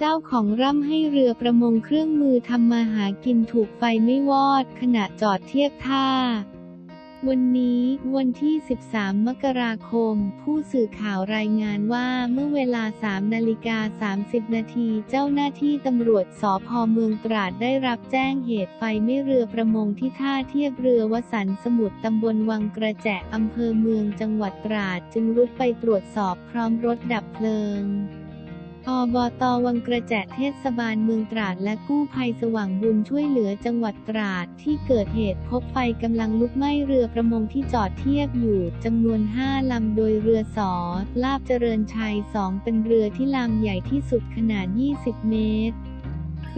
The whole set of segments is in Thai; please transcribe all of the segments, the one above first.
เจ้าของร่ำให้เรือประมงเครื่องมือทำมาหากินถูกไฟไม่วอด ขณะจอดเทียบท่า วันนี้วันที่ 13 มกราคม ผู้สื่อข่าวรายงานว่าเมื่อเวลา 3 นาฬิกา 30 นาทีเจ้าหน้าที่ตำรวจสพเมืองตราดได้รับแจ้งเหตุไฟไม้เรือประมงที่ท่าเทียบเรือวสันสมุทรตำบลวังกระแจอำเภอเมืองจังหวัดตราด จึงรุดไปตรวจสอบพร้อมรถดับเพลิง อบตวังกระแจเทศบาลเมืองตราดและกู้ภัยสว่างบุญช่วยเหลือจังหวัดตราดที่เกิดเหตุพบไฟกำลังลุกไหม้เรือประมงที่จอดเทียบอยู่จำนวน 5 ลำโดยเรือสอลาบเจริญชัย 2 เป็นเรือที่ลำใหญ่ที่สุดขนาด 20 เมตร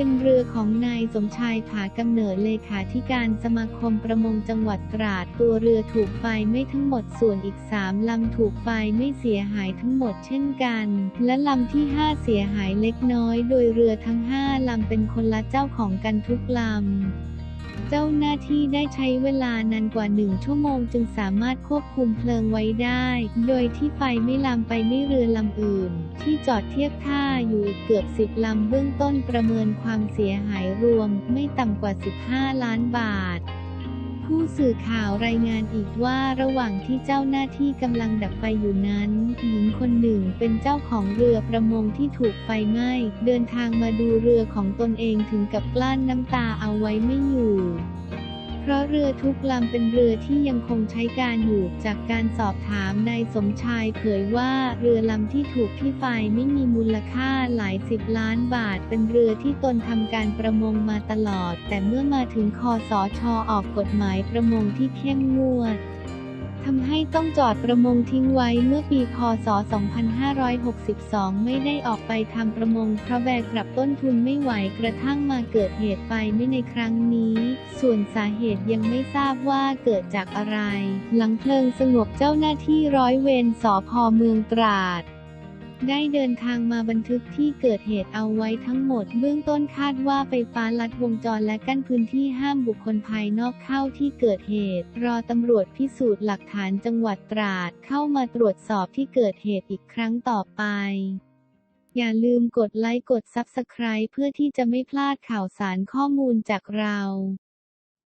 เป็นเรือของนายสมชายผากำเนิดเลขาธิการสมาคมประมงจังหวัดตราด ตัวเรือถูกไฟไม่ทั้งหมดส่วนอีกสามลำถูกไฟไม่เสียหายทั้งหมดเช่นกัน และลำที่ 5 เสียหายเล็กน้อย โดยเรือทั้ง 5 ลำเป็นคนละเจ้าของกันทุกลำ เจ้าหน้าที่ได้ใช้เวลานานกว่าหนึ่งชั่วโมงจึงสามารถควบคุมเพลิงไว้ได้ โดยที่ไฟไม่ลามไปไม่เรือลำอื่น ที่จอดเทียบท่าอยู่อีกเกือบสิบลำเบื้องต้นประเมินความเสียหายรวม ไม่ต่ำกว่า 15 ล้านบาท ผู้สื่อข่าวรายงานอีกว่าระหว่างที่เจ้าหน้าที่กำลังดับไฟอยู่นั้น หญิงคนหนึ่งเป็นเจ้าของเรือประมงที่ถูกไฟไหม้ เดินทางมาดูเรือของตนเองถึงกับกลั้นน้ำตาเอาไว้ไม่อยู่ เพราะเรือทุกลำเป็นเรือที่ยังคงใช้การอยู่ จากการสอบถามนายสมชายเผยว่าเรือลำที่ถูกที่ไฟไม่มีมูลค่าหลายสิบล้านบาท เป็นเรือที่ตนทำการประมงมาตลอด แต่เมื่อมาถึงคอสอชอออกกฎหมายประมงที่เข้มงวด ทำให้ต้องจอดประมงทิ้งไว้เมื่อปีพศ 2562 ไม่ได้ออกไปทำประมงเพราะแบกกลับต้นทุนไม่ไหวกระทั่งมาเกิดเหตุไฟไม่ในครั้งนี้ ส่วนสาเหตุยังไม่ทราบว่าเกิดจากอะไร หลังเพลิงสงบเจ้าหน้าที่ร้อยเวรสพเมืองตราด ได้เดินทางมาบันทึกที่เกิดเหตุเอาไว้ทั้งหมด เบื้องต้นคาดว่าไฟฟ้าลัดวงจรและกั้นพื้นที่ห้ามบุคคลภายนอกเข้าที่เกิดเหตุ รอตำรวจพิสูจน์หลักฐานจังหวัดตราดเข้ามาตรวจสอบที่เกิดเหตุอีกครั้งต่อไปอย่าลืมกดไลค์กด Subscribe เพื่อที่จะไม่พลาดข่าวสารข้อมูลจากเรา